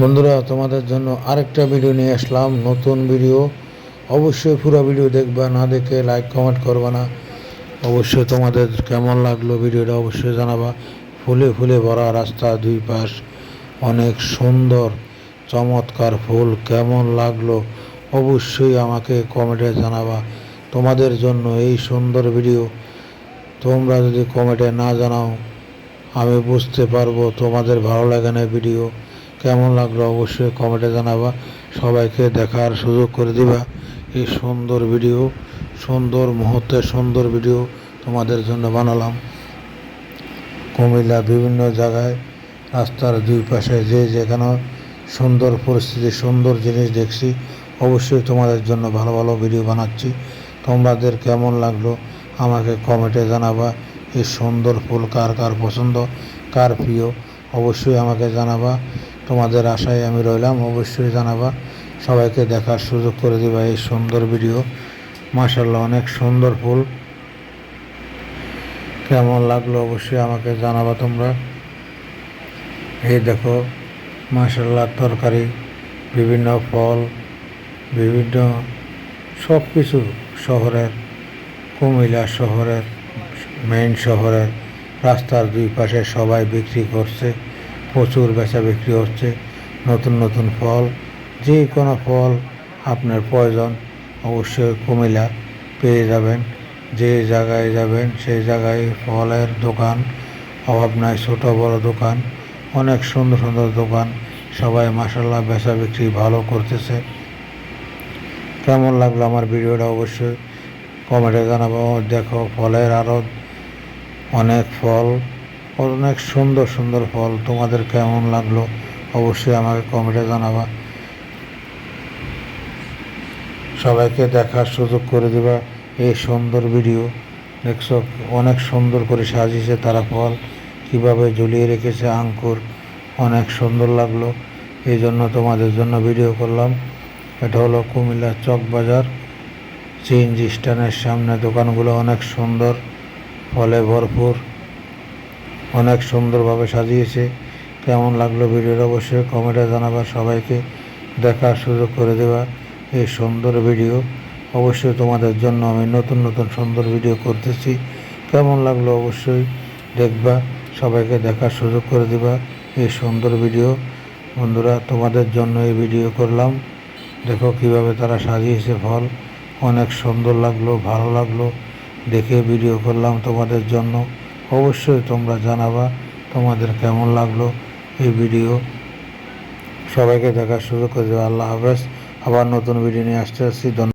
বন্ধুরা, তোমাদের জন্য আরেকটা ভিডিও নিয়ে আসলাম, নতুন ভিডিও অবশ্যই পুরো ভিডিও দেখবা, না দেখে লাইক কমেন্ট করবা না। অবশ্যই তোমাদের কেমন লাগল ভিডিওটা অবশ্যই জানাবা। ফুলে ফুলে ভরা রাস্তা দুই পাশ, অনেক সুন্দর, চমৎকার ফুল, কেমন লাগল অবশ্যই আমাকে কমেন্টে জানাবা। তোমাদের জন্য এই সুন্দর ভিডিও তোমরা যদি কমেন্টে না জানাও, আমি বুঝতে পারব তোমাদের ভালো লাগে না ভিডিও কেমন লাগল অবশ্যই কমেন্টে জানাবা। সবাইকে দেখার সুযোগ করে দিবা। এই সুন্দর ভিডিও সুন্দর মুহূর্তে সুন্দর ভিডিও তোমাদের জন্য বানালাম। কুমিল্লা বিভিন্ন জায়গায় রাস্তার দুই পাশে যে যেখানে সুন্দর পরিস্থিতি, সুন্দর জিনিস দেখছি, অবশ্যই তোমাদের জন্য ভালো ভালো ভিডিও বানাচ্ছি। তোমাদের কেমন লাগল আমাকে কমেন্টে জানাবা। এই সুন্দর ফুল কার কার পছন্দ, কার প্রিয়, অবশ্যই আমাকে জানাবা। তোমাদের আশায় আমি রইলাম। অবশ্যই জানাবা। সবাইকে দেখার সুযোগ করে দিবা এই সুন্দর ভিডিও। মাশাল্লাহ অনেক সুন্দর ফুল। কেমন লাগল অবশ্যই আমাকে জানাবা তোমরা। এই দেখো মাশাল্লাহ তরকারি, বিভিন্ন ফল, বিভিন্ন সব কিছু শহরের, কুমিল্লা শহরের মেইন শহরের রাস্তার দুই পাশে সবাই বিক্রি করছে। প্রচুর বেচা বিক্রি হচ্ছে, নতুন নতুন ফল, যে কোনো ফল আপনার প্রয়োজন অবশ্যই কুমিল্লা পেয়ে যাবেন। যে জায়গায় যাবেন, সেই জায়গায় ফলের দোকান, অভাব নাই, ছোটো বড় দোকান, অনেক সুন্দর সুন্দর দোকান, সবাই মাসাল্লাহ বেচা বিক্রি ভালো করতেছে। কেমন লাগল আমার ভিডিওটা অবশ্যই কমেন্টে জানাব। দেখো, ফলের আরও অনেক ফল অনেক সুন্দর সুন্দর ফল। তোমাদের কেমন লাগল অবশ্যই আমাকে কমেন্টে জানাবা। সবাইকে দেখার সুযোগ করে দিবা এই সুন্দর ভিডিও দেখছ, অনেক সুন্দর করে সাজিয়েছে তারা ফল। কীভাবে ঝুলিয়ে রেখেছে আঙ্কুর, অনেক সুন্দর লাগল। এই জন্য তোমাদের জন্য ভিডিও করলাম। এটা হলো কুমিল্লা চক বাজার। সিএনজি স্ট্যান্ডের সামনে দোকানগুলো অনেক সুন্দর, ফলে ভরপুর। অনেক সুন্দরভাবে সাজিয়েছে। কেমন লাগল ভিডিওটা অবশ্যই কমেন্টে জানাবা, সবাইকে দেখার সুযোগ করে দেওয়া এই সুন্দর ভিডিও। অবশ্যই তোমাদের জন্য আমি নতুন নতুন সুন্দর ভিডিও করতেছি। কেমন লাগল অবশ্যই দেখবা, সবাইকে দেখার সুযোগ করে দিবা এই সুন্দর ভিডিও। বন্ধুরা, তোমাদের জন্য এই ভিডিও করলাম। দেখো কীভাবে তারা সাজিয়েছে ফল। অনেক সুন্দর লাগল, ভালো লাগল। দেখে ভিডিও করলাম তোমাদের জন্য। অবশ্যই তোমরা জানাবা তোমাদের কেমন লাগল এই ভিডিও। সবাইকে দেখার সুযোগ করে দেবে আল্লাহ হাফেজ। আবার নতুন ভিডিও নিয়ে আসতে আসছি।